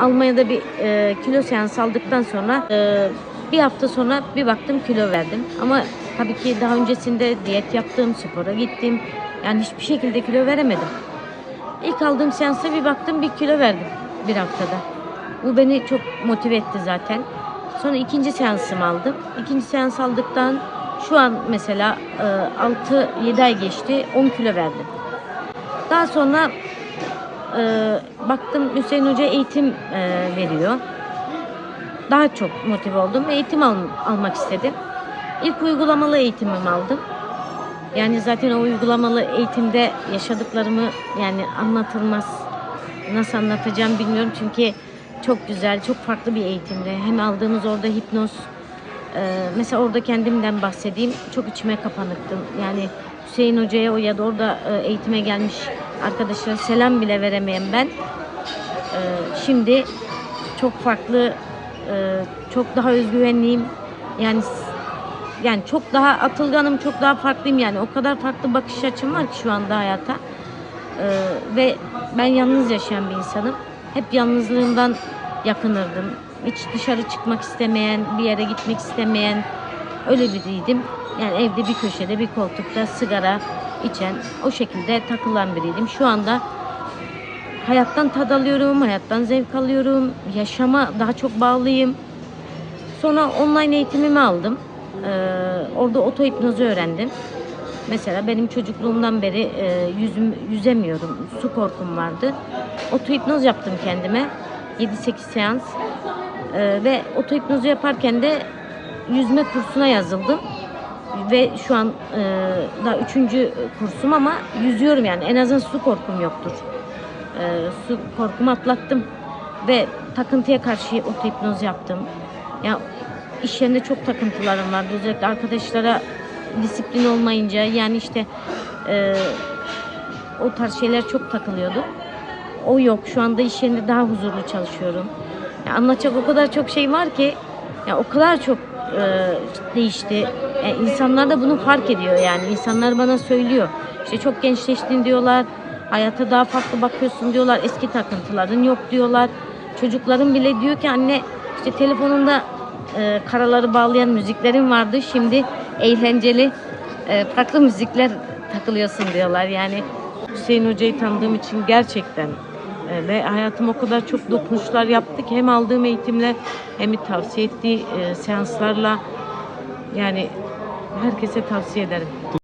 Almanya'da bir e, kilo seans aldıktan sonra e, bir hafta sonra bir baktım kilo verdim. Ama tabii ki daha öncesinde diyet yaptım, spora gittim. Yani hiçbir şekilde kilo veremedim. İlk aldığım seansa bir baktım bir kilo verdim bir haftada. Bu beni çok motive etti zaten. Sonra ikinci seansımı aldım. İkinci seans aldıktan şu an mesela e, 6-7 ay geçti 10 kilo verdim. Daha sonra e, baktım Hüseyin Hoca eğitim e, veriyor. Daha çok motive oldum ve eğitim al- almak istedim. İlk uygulamalı eğitimimi aldım. Yani zaten o uygulamalı eğitimde yaşadıklarımı yani anlatılmaz. Nasıl anlatacağım bilmiyorum çünkü çok güzel, çok farklı bir eğitimde. Hem aldığımız orada hipnoz, e, mesela orada kendimden bahsedeyim. Çok içime kapanıktım. Yani Hüseyin Hoca'ya o ya da orada e, eğitime gelmiş arkadaşlara selam bile veremeyen ben. e, şimdi çok farklı, e, çok daha özgüvenliyim. Yani yani çok daha atılganım, çok daha farklıyım yani. O kadar farklı bakış açım var ki şu anda hayata. Ee, ve ben yalnız yaşayan bir insanım. Hep yalnızlığımdan yakınırdım. Hiç dışarı çıkmak istemeyen, bir yere gitmek istemeyen öyle biriydim. Yani evde bir köşede, bir koltukta sigara içen, o şekilde takılan biriydim. Şu anda hayattan tad alıyorum, hayattan zevk alıyorum. Yaşama daha çok bağlıyım. Sonra online eğitimimi aldım. Ee, orada oto hipnozu öğrendim. Mesela benim çocukluğumdan beri e, yüzüm, yüzemiyorum. Su korkum vardı. Oto hipnoz yaptım kendime. 7-8 seans. Ee, ve oto hipnozu yaparken de yüzme kursuna yazıldım. Ve şu an e, daha üçüncü kursum ama yüzüyorum yani. En azından su korkum yoktur. Ee, su korkumu atlattım. Ve takıntıya karşı oto hipnoz yaptım. Ya iş yerinde çok takıntılarım vardı. Özellikle arkadaşlara disiplin olmayınca yani işte e, o tarz şeyler çok takılıyordu. O yok. Şu anda iş yerinde daha huzurlu çalışıyorum. Ya anlatacak o kadar çok şey var ki ya o kadar çok e, değişti. E, insanlar da bunu fark ediyor yani. İnsanlar bana söylüyor. İşte çok gençleştin diyorlar. Hayata daha farklı bakıyorsun diyorlar. Eski takıntıların yok diyorlar. Çocuklarım bile diyor ki anne işte telefonunda e, karaları bağlayan müziklerin vardı. Şimdi eğlenceli e, farklı müzikler takılıyorsun diyorlar. Yani Hüseyin Hoca'yı tanıdığım için gerçekten e, ve hayatım o kadar çok dokunuşlar yaptık. Hem aldığım eğitimle hem de tavsiye ettiği e, seanslarla yani herkese tavsiye ederim.